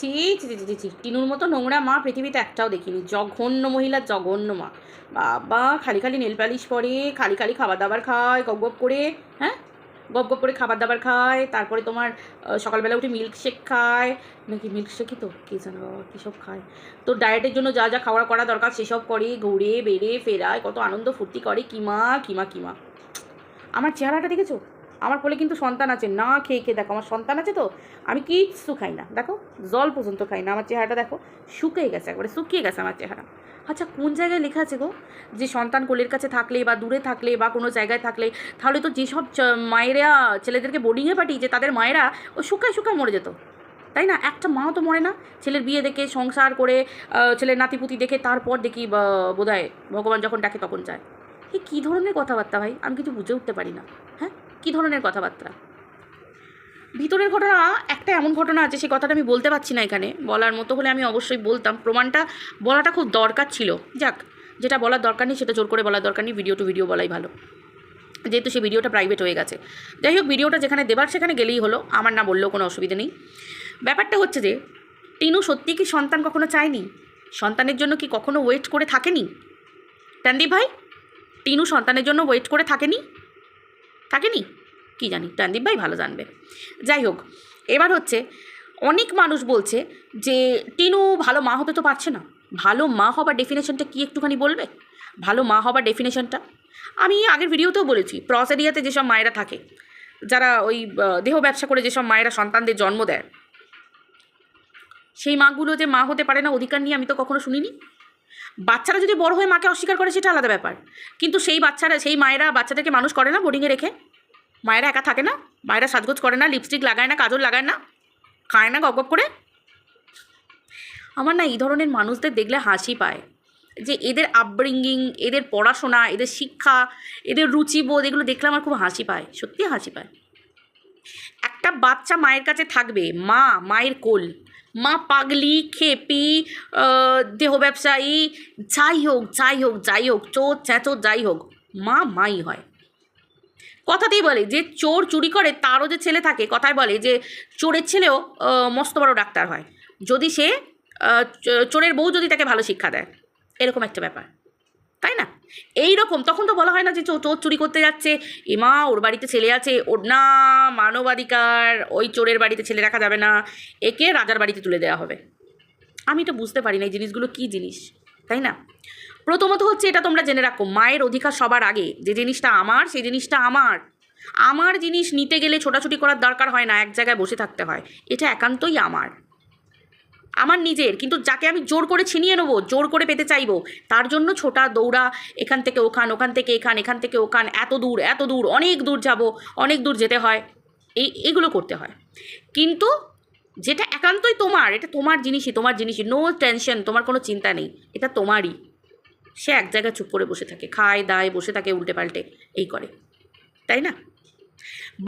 ছি ছি ছি ছি ছি টিনুর মতো নোংরা মা পৃথিবীতে একটাও দেখিনি। জঘন্য মহিলা, জঘন্য মা। বাবা, খালি খালি নেল পালিশ পরে, খালি খালি খাবার দাবার খায়, গপ গপ করে হ্যাঁ? গপ গপ করে খাবার দাবার খায়, তারপরে তোমার সকালবেলা উঠে মিল্ক শেক খায়। নাকি মিল্ক শেকই তো? কে জানো বাবা, কী সব খায়? তো ডায়েটের জন্য যা যা খাওয়ার করা দরকার, সেসব করে, ঘুরে, বেড়ে, ফেরায়, কত আনন্দ ফুর্তি করে। কিমা কিমা কিমা। আমার চেহারাটা দেখেছ? আমার কোলে কিন্তু সন্তান আছে, না খেয়ে খেয়ে দেখো, আমার সন্তান আছে তো, আমি কিচ্ছু খাই না। দেখো, জল পর্যন্ত খাই না, আমার চেহারাটা দেখো শুকিয়ে গেছে একবারে, শুকিয়ে গেছে আমার চেহারা। আচ্ছা কোন জায়গায় লেখা আছে গো? যে সন্তান কোলের কাছে থাকলে বা দূরে থাকলে বা কোনো জায়গায় থাকলে, তাহলে তো যেসব মায়েরা, ছেলেদেরকে বোর্ডিংয়ে পাঠিয়েছে, তাদের মায়েরা ও শুকায় শুকায় মরে যেত। তাই না? একটা মাও তো মরে না। ছেলের বিয়ে দেখে, সংসার করে ছেলের নাতিপুতি দেখে, তারপর দেখি বোধ ভগবান যখন ডাকে তখন যায়। এ কী ধরনের কথাবার্তা ভাই? আমি কিছু বুঝে উঠতে পারি না। হ্যাঁ? কী ধরনের কথাবার্তা? ভিতরের ঘটনা, একটা এমন ঘটনা আছে সেই কথাটা আমি বলতে পারছি না এখানে। বলার মতো হলে আমি অবশ্যই বলতাম। প্রমাণটা বলাটা খুব দরকার ছিল। যাক, যেটা বলার দরকার নেই সেটা জোর করে বলার দরকার নেই ভিডিও টু ভিডিও বলাই ভালো। যেহেতু সেই ভিডিওটা প্রাইভেট হয়ে গেছে। যাই হোক ভিডিওটা যেখানে দেবার সেখানে গেলেই হলো, আমার না বললেও কোনো অসুবিধা নেই। ব্যাপারটা হচ্ছে যে, টিনু সত্যি কি সন্তান কখনো চায়নি? সন্তানের জন্য কি কখনো ওয়েট করে থাকেনি? টান্দি ভাই, টিনু সন্তানের জন্য ওয়েট করে থাকেনি? থাকেনি? কি জানি টানদীপ ভাই ভালো জানবে। যাই হোক, এবার হচ্ছে অনেক মানুষ বলছে যে, টিনু ভালো মা হতে তো পারছে না। ভালো মা হবার ডেফিনেশনটা কি একটুখানি বলবে? ভালো মা হবার ডেফিনেশনটা আমি আগের ভিডিওতেও বলেছি প্রস এরিয়াতে যেসব মায়েরা থাকে, যারা ওই দেহ ব্যবসা করে যেসব মায়েরা সন্তানদের জন্ম দেয়, সেই মাগুলো যে মা হতে পারে না, অধিকার নিয়ে আমি তো কখনো শুনিনি। বাচ্চারা যদি বড় হয়ে মাকে অস্বীকার করে, সেটা আলাদা ব্যাপার। কিন্তু সেই বাচ্চারা, সেই মায়েরা বাচ্চাদেরকে মানুষ করে না বোর্ডিংয়ে রেখে। মায়েরা একা থাকে না, মায়েরা সাজগোজ করে না লিপস্টিক লাগায় না, কাজল লাগায় না, খায় না, গপ করে। আমার না এই ধরনের মানুষদের দেখলে হাসি পায় যে এদের আপব্রিঙ্গিং এদের পড়াশোনা, এদের শিক্ষা, এদের রুচিবোধ, এগুলো দেখলে আমার খুব হাসি পায় সত্যি হাসি পায়। একটা বাচ্চা মায়ের কাছে থাকবে, মা, মায়ের কোল মা পাগলি, খেপি দেহ ব্যবসায়ী, যাই হোক যাই হোক যাই হোক, চোর চেঁচোর যাই হোক, মা মাই হয়। কথাতেই বলে যে চোর চুরি করে, তারও যে ছেলে থাকে, কথায় বলে যে চোরের ছেলেও মস্ত বড় ডাক্তার হয়। যদি সে চোরের বউ যদি তাকে ভালো শিক্ষা দেয়, এরকম একটা ব্যাপার। তাই না? এই রকম তখন তো বলা হয় না যে চোর চুরি করতে যাচ্ছে। এমা ওর বাড়িতে ছেলে আছে, ওর না, মানবাধিকার, ওই চোরের বাড়িতে ছেলে রাখা যাবে না। একে রাজার বাড়িতে তুলে দেওয়া হবে। আমি এটা বুঝতে পারি না এই জিনিসগুলো কী জিনিস, তাই না? প্রথমত হচ্ছে এটা তোমরা জেনে রাখো, মায়ের অধিকার সবার আগে। যে জিনিসটা আমার, সেই জিনিসটা আমার। আমার জিনিস নিতে গেলে ছোটাছুটি করার দরকার হয় না, এক জায়গায় বসে থাকতে হয়। এটা একান্তই আমার। আমার নিজের, কিন্তু যাকে আমি জোর করে ছিনিয়ে নেব, জোর করে পেতে চাইব, তার জন্য ছোটা দৌড়া, এখান থেকে ওখান ওখান থেকে এখান এখান থেকে ওখান, এত দূর এত দূর, অনেক দূর যাব, অনেক দূর যেতে হয়, এই, এগুলো করতে হয়। কিন্তু যেটা একান্তই তোমার, এটা তোমার জিনিসই তোমার জিনিসই নো টেনশন তোমার কোনো চিন্তা নেই, এটা তোমারই। সে এক জায়গায় চুপ করে বসে থাকে, খায়, দায়, বসে থাকে উল্টে পাল্টে এই করে, তাই না?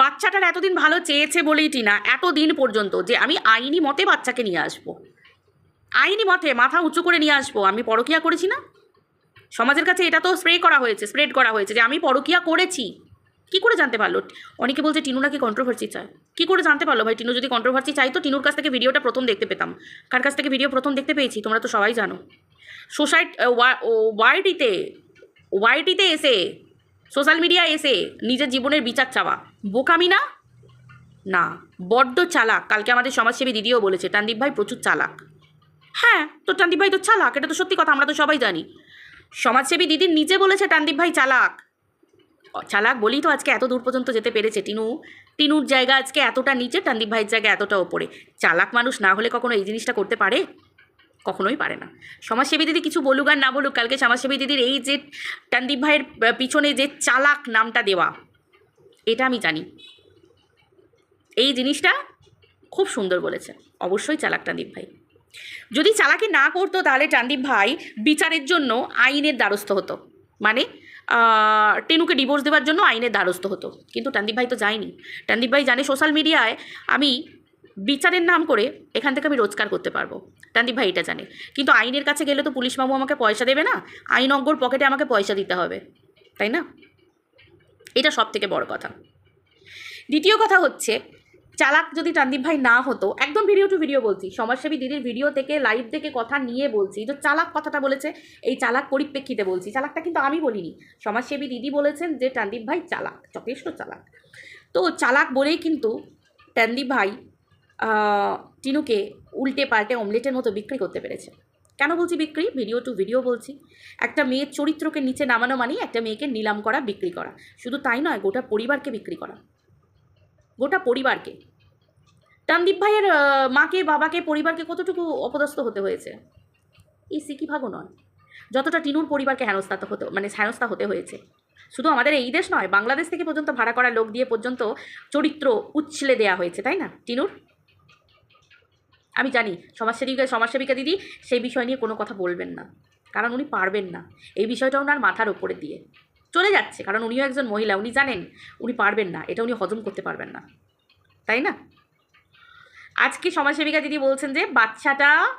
বাচ্চাটার এতদিন ভালো চেয়েছে বলেই টিনা, এতদিন পর্যন্ত যে আমি আইনি মতে বাচ্চাকে নিয়ে আসব। আইনি মতে মাথা উঁচু করে নিয়ে আসব, আমি পরকিয়া করেছি না? সমাজের কাছে এটা তো স্প্রে করা হয়েছে স্প্রেড করা হয়েছে যে আমি পরকিয়া করেছি। কি করে জানতে পারল? অনেকে বলছে, টিনু নাকি কন্ট্রোভার্সি চায়। কি করে জানতে পারল ভাই? টিনু যদি কন্ট্রোভার্সি চাই তো টিনুর কাছ থেকে ভিডিওটা প্রথম দেখতে পেতাম। কার কাছ থেকে ভিডিও প্রথম দেখতে পেয়েছি? তোমরা তো সবাই জানো। সোসাইট ওয়াইটিতে ওয়াইটিতে এসে সোশ্যাল মিডিয়ায় এসে নিজের জীবনের বিচার চাওয়া। বোকামি না? না। বড্ড চালাক। কালকে আমাদের সমাজসেবী দিদিও বলেছে টানদীপ ভাই, প্রচুর চালাক। হ্যাঁ তো টানদীপ ভাই তো চালাক, এটা তো সত্যি কথা, আমরা তো সবাই জানি। সমাজসেবী দিদি নিজে বলেছে টানদীপ ভাই চালাক। চালাক বলেই তো আজকে এত দূর পর্যন্ত যেতে পেরেছে, টিনু। টিনুর জায়গা আজকে এতটা নিচে, টানদীপ ভাইয়ের জায়গা এতটা ওপরে। চালাক মানুষ না হলে কখনো এই জিনিসটা করতে পারে? কখনোই পারে না। সমাজসেবী দিদি কিছু বলুক আর না বলুক, কালকে সমাজসেবী দিদির এই যে টানদীপ ভাইয়ের পিছনে যে চালাক নামটা দেওয়া, এটা আমি জানি। এই জিনিসটা খুব সুন্দর বলেছে। অবশ্যই চালাক টানদীপ ভাই। যদি চালাকি না করতো তাহলে টানদীপ ভাই বিচারের জন্য আইনের দ্বারস্থ হতো। মানে টেনুকে ডিভোর্স দেওয়ার জন্য আইনের দ্বারস্থ হতো। কিন্তু টানদীপ ভাই তো যায়নি। টানদীপ ভাই জানে সোশ্যাল মিডিয়ায় আমি বিচারের নাম করে এখান থেকে আমি রোজগার করতে পারব। টানদীপ ভাই এটা জানে। কিন্তু আইনের কাছে গেলে তো পুলিশ আমাকে পয়সা দেবে না? আইনজ্ঞর পকেটে আমাকে পয়সা দিতে হবে। তাই না? এটা সব থেকে বড় কথা। দ্বিতীয় কথা হচ্ছে চালাক যদি টানদীপ ভাই না হতো, একদম ভিডিও টু ভিডিও বলছি, সমাজসেবী দিদির ভিডিও থেকে লাইভ থেকে কথা নিয়ে বলছি যে চালাক কথাটা বলেছে, এই চালাক পরিপ্রেক্ষিতে বলছি, চালাকটা কিন্তু আমি বলিনি, সমাজসেবী দিদি বলেছেন যে টানদীপ ভাই চালাক, যথেষ্ট চালাক। তো চালাক বলেই কিন্তু টানদীপ ভাই টিনুকে উল্টে পাল্টে অমলেটের মতো বিক্রি করতে পেরেছে। কেন বলছি বিক্রি? ভিডিও টু ভিডিও বলছি। একটা মেয়ের চরিত্রকে নিচে নামানো মানেই একটা মেয়েকে নিলাম করা, বিক্রি করা। শুধু তাই নয়, গোটা পরিবারকে বিক্রি করা। গোটা পরিবারকে। টানদীপ ভাইয়ের মাকে, বাবাকে, পরিবারকে কতটুকু অপদস্থ হতে হয়েছে? এই সিকি ভাগও নয়। যতটা টিনুর পরিবারকে হেনস্থা হতে মানে হেনস্থা হতে হয়েছে। শুধু আমাদের এই দেশ নয়, বাংলাদেশ থেকে পর্যন্ত ভাড়া করা লোক দিয়ে পর্যন্ত চরিত্র উচ্ছলে দেয়া হয়েছে, তাই না? টিনুর? আমি জানি, সমাজসেবিকা সমাজসেবিকা দিদি সেই বিষয় নিয়ে কোনো কথা বলবেন না। কারণ উনি পারবেন না। এই বিষয়টা ওনার মাথার ওপরে দিয়ে। চলে যাচ্ছে, কারণ উনিও একজন মহিলা, উনি জানেন, উনি পারবেন না, এটা উনি হজম করতে পারবেন না। তাই না? আজকে সমাজসেবিকা দিদি বলছেন যে, বাচ্চাটা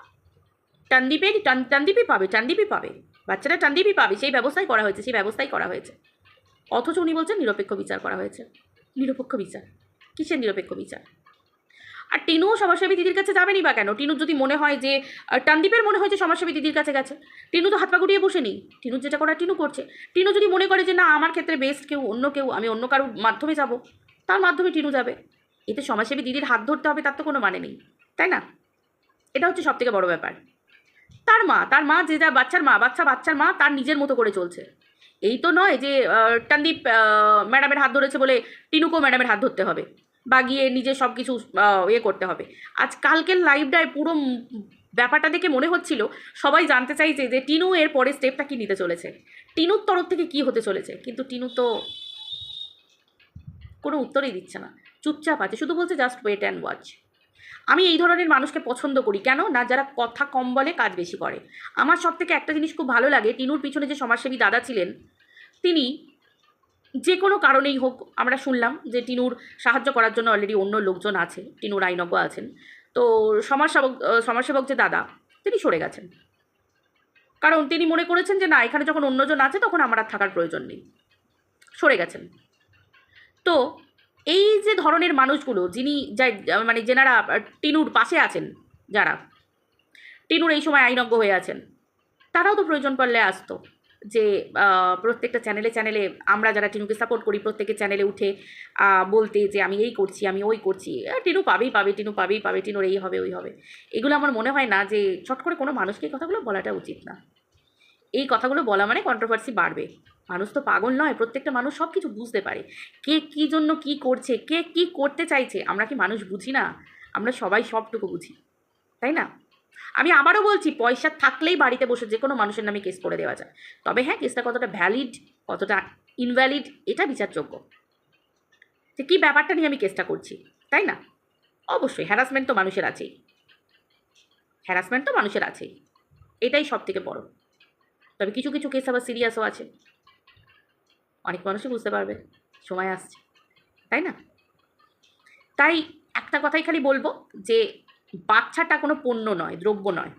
টানদীপের টান- টানদীপই পাবে টানদীপই পাবে। বাচ্চাটা টানদীপই পাবে, সেই ব্যবস্থাই করা হয়েছে, সেই ব্যবস্থাই করা হয়েছে। অথচ উনি বলছেন নিরপেক্ষ বিচার করা হয়েছে। নিরপেক্ষ বিচার। কিসের নিরপেক্ষ বিচার? আর টিনুও সমাজসেবী দিদির কাছে যাবেনই বা কেন? টিনুর যদি মনে হয় যে টানদীপের মনে হয় যে সমাজসেবী দিদির কাছে গেছে, টিনু তো হাত পা গুটিয়ে বসে নেই। টিনু যেটা করার টিনু করছে। টিনু যদি মনে করে যে, না, আমার ক্ষেত্রে বেস্ট কেউ, অন্য কেউ, আমি অন্য কারোর মাধ্যমে যাব, তার মাধ্যমে টিনু যাবে। এতে সমাজসেবী দিদির হাত ধরতে হবে, তার তো কোনো মানে নেই। তাই না? এটা হচ্ছে সবথেকে বড় ব্যাপার। তার মা তার মা যে যা বাচ্চার মা, বাচ্চা বাচ্চার মা তার নিজের মতো করে চলছে। এই তো নয় যে টানদীপ ম্যাডামের হাত ধরেছে বলে টিনুকেও ম্যাডামের হাত ধরতে হবে। বা গিয়ে নিজে সব কিছু ইয়ে করতে হবে। আজ কালকের লাইভটায় পুরো ব্যাপারটা দেখে মনে হচ্ছিল, সবাই জানতে চাইছে যে টিনু এর পরে স্টেপটা কি নিতে চলেছে। টিনুর তরফ থেকে কি হতে চলেছে? কিন্তু টিনু তো কোনো উত্তরই দিচ্ছে না। চুপচাপ আছে, শুধু বলছে জাস্ট ওয়েট অ্যান্ড ওয়াচ আমি এই ধরনের মানুষকে পছন্দ করি, কেন? না, যারা কথা কম বলে, কাজ বেশি করে। আমার সব থেকে একটা জিনিস খুব ভালো লাগে, টিনুর পিছনে যে সমাজসেবী দাদা ছিলেন, তিনি যে কোনো কারণেই হোক, আমরা শুনলাম যে টিনুর সাহায্য করার জন্য অলরেডি অন্য লোকজন আছে টিনুর আইনজ্ঞ আছেন। তো সমাজসেবক সমাজসেবক যে দাদা, তিনি সরে গেছেন। কারণ তিনি মনে করেছেন যে না, এখানে যখন অন্যজন আছে তখন আমার আর থাকার প্রয়োজন নেই। সরে গেছেন। তো এই যে ধরনের মানুষগুলো, যিনি যাই মানে যেনারা টিনুর পাশে আছেন, যারা, টিনুর এই সময় আইনজ্ঞ হয়ে আছেন, তারাও তো প্রয়োজন পড়লে আসতো। যে প্রত্যেকটা চ্যানেলে চ্যানেলে আমরা যারা টিনুকে সাপোর্ট করি প্রত্যেকের চ্যানেলে উঠে বলতে যে, আমি এই করছি, আমি ওই করছি। টিনু পাবেই পাবে টিনু পাবেই, পাবে, টিনুর এই হবে, ওই হবে। এগুলো আমার মনে হয় না যে ছট করে কোনো মানুষকে এই কথাগুলো বলাটা উচিত না। এই কথাগুলো বলা মানে কন্ট্রোভার্সি বাড়বে। মানুষ তো পাগল নয়, প্রত্যেকটা মানুষ সব কিছু বুঝতে পারে। কে কী জন্য কি করছে, কে কি করতে চাইছে, আমরা কি মানুষ বুঝি না? আমরা সবাই সবটুকু বুঝি। তাই না? আমি আবারও বলছি, পয়সা থাকলেই বাড়িতে বসে যে কোনো মানুষের নামে কেস করে দেওয়া যায়। তবে হ্যাঁ কেসটা কতটা ভ্যালিড কতটা ইনভ্যালিড এটা বিচারযোগ্য। যে কী ব্যাপারটা নিয়ে আমি কেসটা করছি, তাই না? অবশ্যই হ্যারাসমেন্ট তো মানুষের আছেই। হ্যারাসমেন্ট তো মানুষের আছেই। এটাই সব থেকে বড়। তবে কিছু কিছু কেস আবার সিরিয়াসও আছে। অনেক মানুষই বুঝতে পারবে, সময় আসছে, তাই না? তাই একটা কথাই খালি বলব যে বাচ্চাটা কোনো পণ্য নয়, দ্রব্য নয়।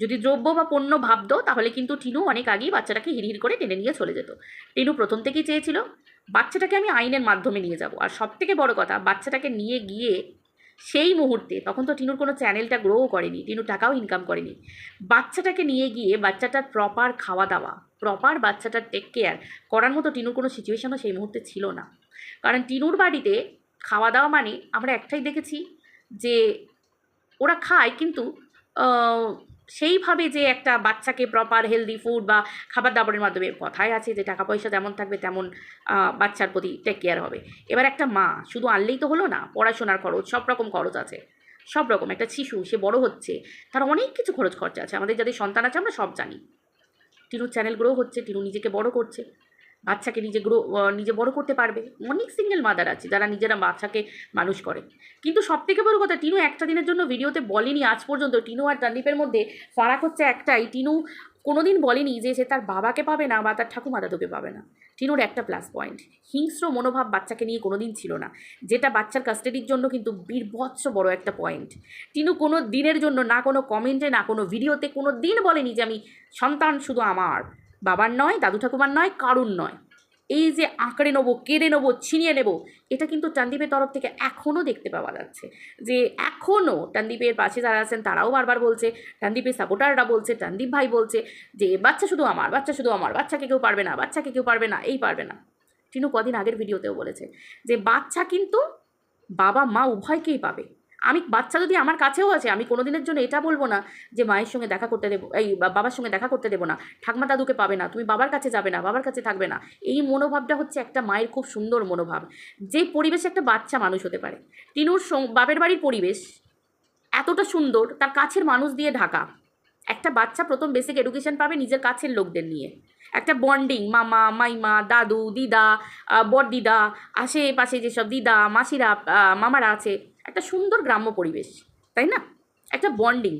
যদি দ্রব্য বা পণ্য ভাবতো, তাহলে কিন্তু টিনু অনেক আগেই বাচ্চাটাকে হিড়হিড় করে টেনে নিয়ে চলে যেত। টিনু প্রথম থেকেই চেয়েছিল বাচ্চাটাকে আমি আইনের মাধ্যমে নিয়ে যাব। আর সব থেকে বড় কথা বাচ্চাটাকে নিয়ে গিয়ে সেই মুহূর্তে, তখন তো টিনুর কোনো চ্যানেলটা গ্রোও করেনি, টিনু টাকাও ইনকাম করেনি বাচ্চাটাকে নিয়ে গিয়ে বাচ্চাটার প্রপার খাওয়া দাওয়া প্রপার বাচ্চাটার টেক কেয়ার করার মতো টিনুর কোনো সিচুয়েশনও সেই মুহূর্তে ছিল না। কারণ টিনুর বাড়িতে খাওয়া দাওয়া মানে আমরা একটাই দেখেছি যে ওরা খায় কিন্তু সেইভাবে যে একটা বাচ্চাকে প্রপার হেলদি ফুড বা খাবার দাবারের মাধ্যমে কথায় আছে যে টাকা পয়সা যেমন থাকবে তেমন বাচ্চার প্রতি টেক কেয়ার হবে। এবার একটা মা, শুধু আনলেই তো হলো না, পড়াশোনার খরচ, সব রকম খরচ আছে। সব রকম, একটা শিশু, সে বড় হচ্ছে, তার অনেক কিছু খরচ খরচা আছে। আমাদের যাদের সন্তান আছে আমরা সব জানি। টিনুর চ্যানেল গ্রো হচ্ছে, টিনু নিজেকে বড় করছে। বাচ্চাকে নিজে গ্রো নিজে বড় করতে পারবে। অনেক সিঙ্গেল মাদার আছে যারা নিজেরা বাচ্চাকে মানুষ করে। কিন্তু সব থেকে বড় কথা, টিনু একটা দিনের জন্য ভিডিওতে বলেনি আজ পর্যন্ত। টিনু আর টান্ডিপের মধ্যে ফারাক হচ্ছে একটাই। টিনু কোনোদিন বলেনি যে সে তার বাবাকে পাবে না বা তার ঠাকুমা দাদুকে পাবে না। টিনুর একটা প্লাস পয়েন্ট হিংস্র মনোভাব বাচ্চাকে নিয়ে কোনোদিন ছিল না। যেটা বাচ্চার কাস্টাডির জন্য কিন্তু বীরভৎস বড় একটা পয়েন্ট টিনু কোনো দিনের জন্য, না কোনো কমেন্টে না কোনো ভিডিওতে কোনো দিন বলেনি যে আমি সন্তান শুধু আমার। বাবার নয়, দাদু ঠাকুমার নয়, কারুর নয়। এই যে আঁকড়ে নেব, কেড়ে নেব, ছিনিয়ে নেব, এটা কিন্তু টানদীপের তরফ থেকে এখনও দেখতে পাওয়া যাচ্ছে। যে এখনও টানদীপের পাশে যারা আছেন, তারাও বারবার বলছে, টানদীপের সাপোর্টাররা বলছে, টানদীপ ভাই বলছে যে, বাচ্চা শুধু আমার, বাচ্চা শুধু আমার, বাচ্চাকে কেউ পারবে না, বাচ্চাকে কেউ পারবে না, এই পারবে না। টিনু কদিন আগের ভিডিওতেও বলেছে যে, বাচ্চা কিন্তু বাবা মা উভয়কেই পাবে। আমি বাচ্চা যদি আমার কাছেও আছে আমি কোনো দিনের জন্য এটা বলব না যে মায়ের সঙ্গে দেখা করতে দেবো এই বাবার সঙ্গে দেখা করতে দেবো না। ঠাকমা দাদুকে পাবে না তুমি বাবার কাছে যাবে না বাবার কাছে থাকবে না। এই মনোভাবটা হচ্ছে একটা মায়ের খুব সুন্দর মনোভাব। যে পরিবেশে একটা বাচ্চা মানুষ হতে পারে টিনুর বাপের বাড়ির পরিবেশ এতটা সুন্দর তার কাছের মানুষ দিয়ে ঢাকা। একটা বাচ্চা প্রথম বেসিক এডুকেশন পাবে নিজের কাছের লোকদের নিয়ে। একটা বন্ডিং মামা মাইমা দাদু দিদা আহ, বড়দিদা আশেপাশে যেসব দিদা মাসিরা মামারা আছে একটা সুন্দর গ্রাম্য পরিবেশ, তাই না? একটা বন্ডিং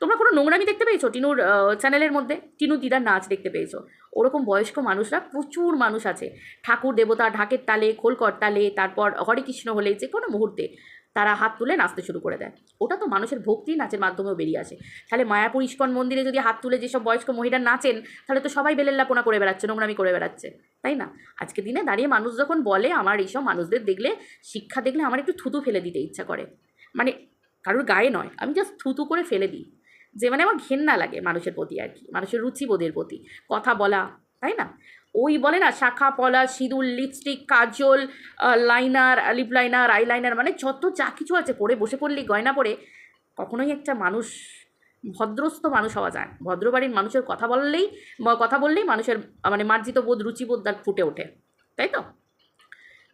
তোমরা কোনো নোংরামি দেখতে পেয়েছ? টিনুর চ্যানেলের মধ্যে? টিনু দিদার নাচ দেখতে পেয়েছ? ওরকম বয়স্ক মানুষরা, প্রচুর মানুষ আছে। ঠাকুর দেবতা ঢাকের তালে, খোলকর তালে, তারপর হরে কৃষ্ণ হলে যে কোনো মুহূর্তে। তারা হাত তুলে নাচতে শুরু করে দেয়। ওটা তো মানুষের ভক্তি নাচের মাধ্যমেও বেরিয়ে আসে। তাহলে মায়াপুর ইস্কন মন্দিরে যদি হাত তুলে যেসব বয়স্ক মহিলা নাচেন, তাহলে তো সবাই বেলেল্লাপনা করে বেড়াচ্ছে, নোংরামি করে বেড়াচ্ছে, তাই না? আজকে দিনে দাঁড়িয়ে মানুষ যখন বলে, আমার এইসব মানুষদের দেখলে, শিক্ষা দেখলে আমার একটু থুতু ফেলে দিতে ইচ্ছা করে। মানে কারোর গায়ে নয়, আমি জাস্ট থুতু করে ফেলে দিই। যে মানে আমার ঘেন্না লাগে মানুষের প্রতি আর কি, মানুষের রুচিবোধের প্রতি। কথা বলা, তাই না? ওই বলে না, শাখা, পলা, sindoor lipstick kajal liner lip liner eye liner মানে যত যা কিছু আছে পরে বসে পড়লি গয়না পরে কখনোই একটা মানুষ, ভদ্রস্থ মানুষ হওয়া যায় ভদ্র বাড়ির মানুষের কথা বললেই কথা বললেই মানুষের মানে মার্জিত বোধ, রুচিবোধ তার ফুটে ওঠে, তাই তো?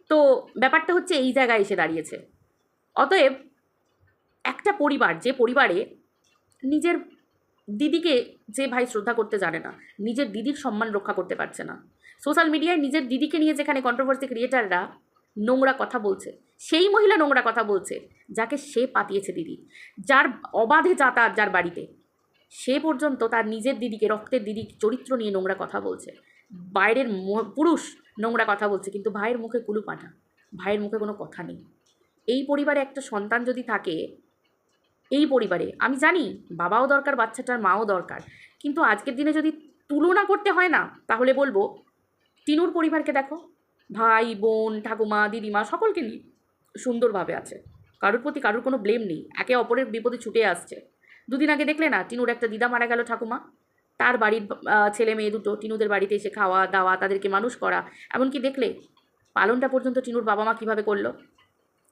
তো ব্যাপারটা হচ্ছে এই জায়গায় এসে দাঁড়িয়েছে। অতএব একটা পরিবার, যে পরিবারে নিজের দিদিকে যে ভাই শ্রদ্ধা করতে জানে না, নিজের দিদির সম্মান রক্ষা করতে পারছে না। সোশ্যাল মিডিয়ায় নিজের দিদিকে নিয়ে যেখানে কন্ট্রোভার্সি ক্রিয়েটাররা নোংরা কথা বলছে, সেই মহিলা নোংরা কথা বলছে, যাকে সে পাতিয়েছে দিদি। যার অবাধে যাতায়াত যার বাড়িতে, সে পর্যন্ত তার নিজের দিদিকে, রক্তের দিদি চরিত্র নিয়ে নোংরা কথা বলছে। বাইরের পুরুষ নোংরা কথা বলছে, কিন্তু ভাইয়ের মুখে কুলু পাঠা, ভাইয়ের মুখে কোনো কথা নেই। এই পরিবারে একটা সন্তান যদি থাকে এই পরিবারে। আমি জানি বাবাও দরকার, বাচ্চাটার মাও দরকার। কিন্তু আজকের দিনে যদি তুলনা করতে হয় না, তাহলে বলব টিনুর পরিবারকে দেখো। ভাই, বোন, ঠাকুমা, দিদিমা সকলকে নিয়ে সুন্দরভাবে আছে। কারোর প্রতি কারোর কোনো ব্লেম নেই। একে অপরের বিপদে ছুটে আসছে। দুদিন আগে দেখলে না, টিনুর একটা দিদা মারা গেল ঠাকুমা। তার বাড়ির ছেলে মেয়ে দুটো টিনুদের বাড়িতে এসে খাওয়া দাওয়া তাদেরকে মানুষ করা। এমনকি দেখলে পালনটা পর্যন্ত টিনুর বাবা মা কীভাবে করল?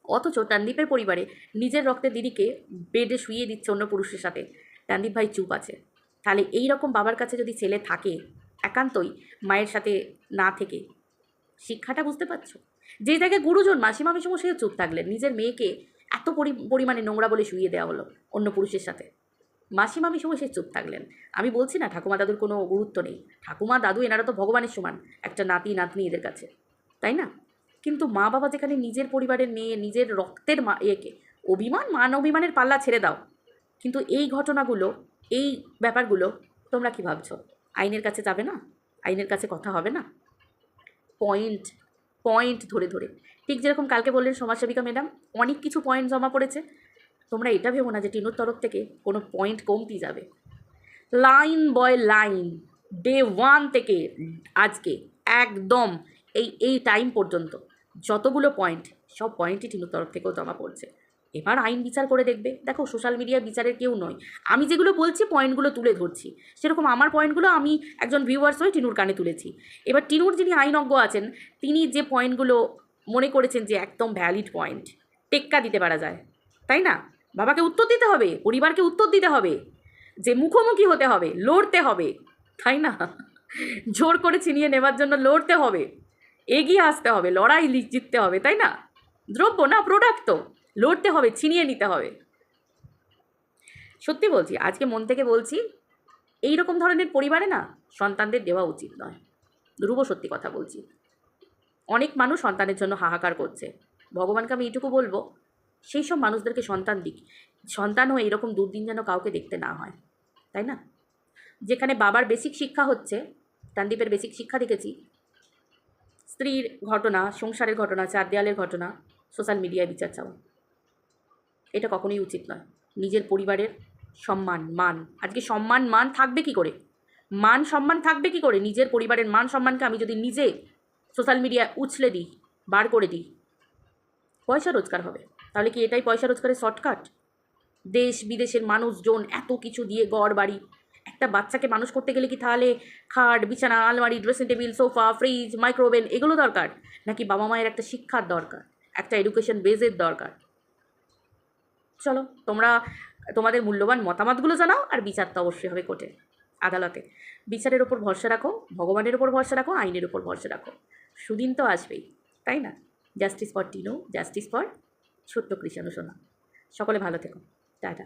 অথচ টানদীপের পরিবারে নিজের রক্তের দিদিকে বেডে শুইয়ে দিচ্ছে অন্য পুরুষের সাথে। টানদীপ ভাই চুপ আছে। তাহলে এই রকম বাবার কাছে যদি ছেলে থাকে, একান্তই মায়ের সাথে না থেকে, শিক্ষাটা বুঝতে পারছ? যে জায়গায় গুরুজন, মাসিমা সে চুপ থাকলেন। নিজের মেয়েকে এত পরি- পরিমাণে নোংরা বলে শুইয়ে দেওয়া হলো অন্য পুরুষের সাথে। মিসমো সে চুপ থাকলেন। আমি বলছি না, ঠাকুমা দাদুর কোনো গুরুত্ব নেই। ঠাকুমা, দাদু, এনারা তো ভগবানের সমান, একটা নাতি নাতনি এদের কাছে। তাই না? কিন্তু মা বাবা যেখানে নিজের পরিবারের মেয়ে, নিজের রক্তের মা, ইয়েকে, অভিমান, মান অভিমানের পাল্লা ছেড়ে দাও। কিন্তু এই ঘটনাগুলো, এই ব্যাপারগুলো তোমরা কি ভাবছ? আইনের কাছে যাবে না? আইনের কাছে কথা হবে না? পয়েন্ট পয়েন্ট ধরে ধরে। ঠিক যেরকম কালকে বললেন সমাজসেবিকা ম্যাডাম, অনেক কিছু পয়েন্ট জমা পড়েছে। তোমরা এটা ভেবো না যে টিনুর তরফ থেকে কোনো পয়েন্ট কমতি যাবে। Line by line, day one থেকে আজকে, একদম এই এই টাইম পর্যন্ত। যতগুলো পয়েন্ট সব পয়েন্টই টিনুর তরফ থেকেও জমা পড়ছে। এবার আইন বিচার করে দেখবে, দেখো সোশ্যাল মিডিয়া বিচারের কেউ নয়। আমি যেগুলো বলছি পয়েন্টগুলো তুলে ধরছি। সেরকম আমার পয়েন্টগুলো আমি একজন ভিউয়ার্স হয়ে টিনুর কানে তুলেছি। এবার টিনুর যিনি আইনজ্ঞ আছেন, তিনি যে পয়েন্টগুলো মনে করেছেন যে একদম ভ্যালিড পয়েন্ট টেক্কা দিতে পারা যায়। তাই না? বাবাকে উত্তর দিতে হবে, পরিবারকে উত্তর দিতে হবে। যে মুখোমুখি হতে হবে, লড়তে হবে। তাই না? জোর করে ছিনিয়ে নেবার জন্য লড়তে হবে। এগিয়ে আসতে হবে, লড়াই জিততে হবে, তাই না? দ্রব্য না প্রোডাক্ট তো। লড়তে হবে, ছিনিয়ে নিতে হবে। সত্যি বলছি, আজকে মন থেকে বলছি এই রকম ধরনের পরিবারে না, সন্তানদের দেওয়া উচিত নয়। ধ্রুব সত্যি কথা বলছি। অনেক মানুষ সন্তানের জন্য হাহাকার করছে। ভগবানকে আমি এইটুকু বলব, সেই সব মানুষদেরকে সন্তান দিক সন্তান হয়ে এরকম দুর্দিন যেন কাউকে দেখতে না হয়, তাই না? যেখানে বাবার বেসিক শিক্ষা হচ্ছে, তানদীপের বেসিক শিক্ষা দেখেছি স্ত্রীর ঘটনা, সংসারের ঘটনা চার দেয়ালের ঘটনা, সোশ্যাল মিডিয়ায় বিচার চাওয়া। এটা কখনোই উচিত নয়। নিজের পরিবারের সম্মান, মান। আজকে সম্মান, মান থাকবে কি করে? মান, সম্মান থাকবে কি করে? নিজের পরিবারের মান, সম্মানকে আমি যদি নিজে সোশ্যাল মিডিয়ায় উছলে দিই, বার করে দিই, পয়সা রোজগার হবে। তাহলে কি এটাই পয়সা রোজগারের শর্টকাট? দেশ বিদেশের মানুষজন এত কিছু দিয়ে গড় বাড়ি একটা বাচ্চাকে মানুষ করতে গেলে কি তাহলে খাট, বিছানা, আলমারি dressing table sofa fridge micro oven এগুলো দরকার? নাকি বাবা মায়ের একটা শিক্ষার দরকার, একটা এডুকেশন বেজের দরকার? চলো, তোমরা, তোমাদের মূল্যবান মতামতগুলো জানাও, আর বিচার তো অবশ্যই হবে কোর্টে, আদালতে। বিচারের ওপর ভরসা রাখো, ভগবানের ওপর ভরসা রাখো, আইনের ওপর ভরসা রাখো। সুদিন তো আসবেই, তাই না? Justice for Tino justice for ছোট্ট কৃষাণু সোনা। সকলে ভালো থেকো। টাটা।